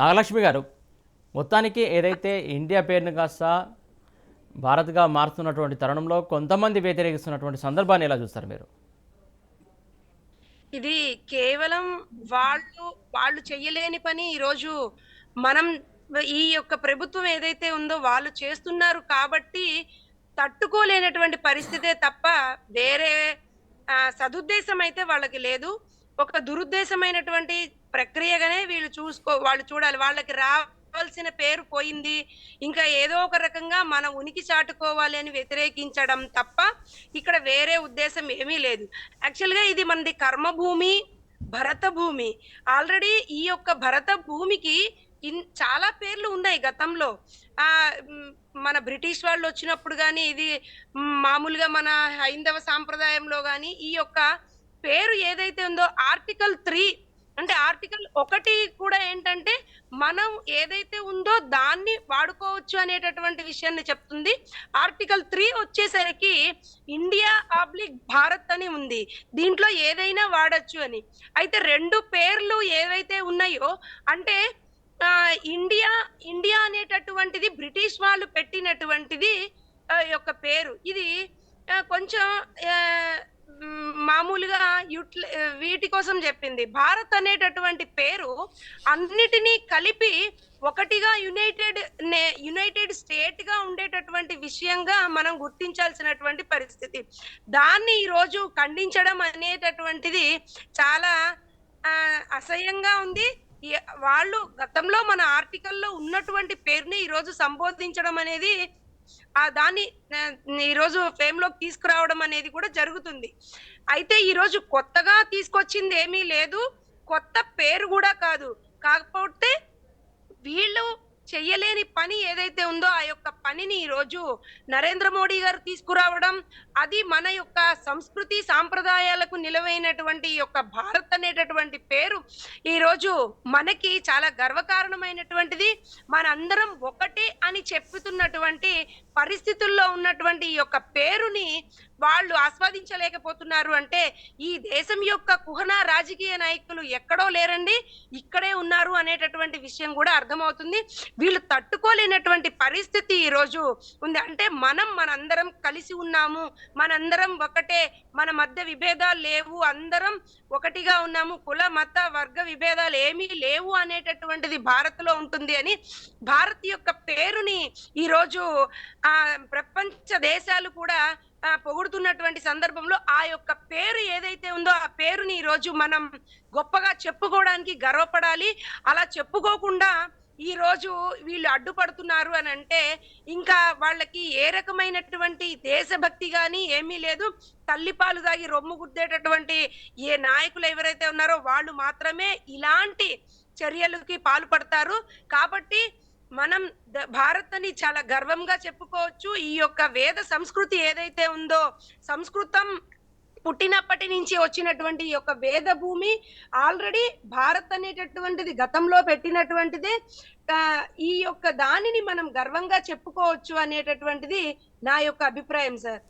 నాగలక్ష్మి గారు మొత్తానికి ఏదైతే ఇండియా పేరును కాస్త భారత్గా మారుతున్నటువంటి తరుణంలో కొంతమంది వ్యతిరేకిస్తున్నటువంటి సందర్భాన్ని ఎలా చూస్తారు మీరు? ఇది కేవలం వాళ్ళు వాళ్ళు చెయ్యలేని పని ఈరోజు మనం ఈ యొక్క ప్రభుత్వం ఏదైతే ఉందో వాళ్ళు చేస్తున్నారు కాబట్టి తట్టుకోలేనటువంటి పరిస్థితే తప్ప వేరే సదుద్దేశం అయితే వాళ్ళకి లేదు. ఒక దురుద్దేశమైనటువంటి ప్రక్రియగానే వీళ్ళు చూసుకో వాళ్ళు చూడాలి. వాళ్ళకి రావాల్సిన పేరు పోయింది. ఇంకా ఏదో ఒక రకంగా మన ఉనికి చాటుకోవాలి అని వ్యతిరేకించడం తప్ప ఇక్కడ వేరే ఉద్దేశం ఏమీ లేదు. యాక్చువల్గా ఇది మనది కర్మభూమి భరత భూమి ఆల్రెడీ ఈ యొక్క భరత భూమికి ఇన్ చాలా పేర్లు ఉన్నాయి గతంలో. ఆ మన బ్రిటిష్ వాళ్ళు వచ్చినప్పుడు కానీ ఇది మామూలుగా మన హైందవ సాంప్రదాయంలో కానీ ఈ యొక్క పేరు ఏదైతే ఉందో ఆర్టికల్ త్రీ అంటే ఆర్టికల్ ఒకటి కూడా ఏంటంటే మనం ఏదైతే ఉందో దాన్ని వాడుకోవచ్చు అనేటటువంటి విషయాన్ని చెప్తుంది. ఆర్టికల్ త్రీ వచ్చేసరికి ఇండియా ఆబ్లిక్ భారత్ అని ఉంది. దీంట్లో ఏదైనా వాడచ్చు అని. అయితే రెండు పేర్లు ఏవైతే ఉన్నాయో అంటే ఇండియా ఇండియా అనేటటువంటిది బ్రిటిష్ వాళ్ళు పెట్టినటువంటిది యొక్క పేరు. ఇది కొంచెం మామూలుగా యూట్ల వీటి కోసం చెప్పింది. భారత్ అనేటటువంటి పేరు అన్నిటినీ కలిపి ఒకటిగా యునైటెడ్ నే- యునైటెడ్ స్టేట్గా ఉండేటటువంటి విషయంగా మనం గుర్తించాల్సినటువంటి పరిస్థితి. దాన్ని ఈరోజు ఖండించడం అనేటటువంటిది చాలా అసహ్యంగా ఉంది. వాళ్ళు గతంలో మన ఆర్టికల్లో ఉన్నటువంటి పేరుని ఈరోజు సంబోధించడం అనేది ఆ దాన్ని ఈరోజు ఈ రోజు ఫేమ్లోకి తీసుకురావడం అనేది కూడా జరుగుతుంది. అయితే ఈరోజు కొత్తగా తీసుకొచ్చింది ఏమీ లేదు కొత్త పేరు కూడా కాదు. కాకపోతే వీళ్ళు చెయ్యలేని పని ఏదైతే ఉందో ఆ యొక్క పనిని ఈ రోజు నరేంద్ర మోడీ గారు తీసుకురావడం అది మన యొక్క సంస్కృతి సాంప్రదాయాలకు నిలవైనటువంటి ఈ యొక్క భారత్ అనేటటువంటి పేరు ఈరోజు మనకి చాలా గర్వకారణమైనటువంటిది. మనందరం ఒకటే అని చెప్పుతున్నటువంటి పరిస్థితుల్లో ఉన్నటువంటి ఈ యొక్క పేరుని వాళ్ళు ఆస్వాదించలేకపోతున్నారు అంటే ఈ దేశం యొక్క కుహన రాజకీయ నాయకులు ఎక్కడో లేరండి ఇక్కడే ఉన్నారు అనేటటువంటి విషయం కూడా అర్థమవుతుంది. వీళ్ళు తట్టుకోలేనటువంటి పరిస్థితి ఈరోజు ఉంది. అంటే మనం మనందరం కలిసి ఉన్నాము మనందరం ఒకటే మన మధ్య విభేదాలు లేవు అందరం ఒకటిగా ఉన్నాము కుల మత వర్గ విభేదాలు ఏమీ లేవు అనేటటువంటిది భారత్లో ఉంటుంది అని భారత్ యొక్క పేరుని ఈరోజు ఆ ప్రపంచ దేశాలు కూడా పొగుడుతున్నటువంటి సందర్భంలో ఆ యొక్క పేరు ఏదైతే ఉందో ఆ పేరుని ఈరోజు మనం గొప్పగా చెప్పుకోవడానికి గర్వపడాలి. అలా చెప్పుకోకుండా ఈ రోజు వీళ్ళు అడ్డుపడుతున్నారు అని అంటే ఇంకా వాళ్ళకి ఏ రకమైనటువంటి దేశభక్తి కానీ ఏమీ లేదు. తల్లిపాలు దాగి రొమ్ము గుద్దేటటువంటి ఏ నాయకులు ఎవరైతే ఉన్నారో వాళ్ళు మాత్రమే ఇలాంటి చర్యలకి పాల్పడతారు. కాబట్టి మనం భారత్ అని చాలా గర్వంగా చెప్పుకోవచ్చు. ఈ యొక్క వేద సంస్కృతి ఏదైతే ఉందో సంస్కృతం పుట్టినప్పటి నుంచి వచ్చినటువంటి ఈ యొక్క వేద భూమి ఆల్రెడీ భారత్ అనేటటువంటిది గతంలో పెట్టినటువంటిదే. ఈ యొక్క దానిని మనం గర్వంగా చెప్పుకోవచ్చు అనేటటువంటిది నా యొక్క అభిప్రాయం సార్.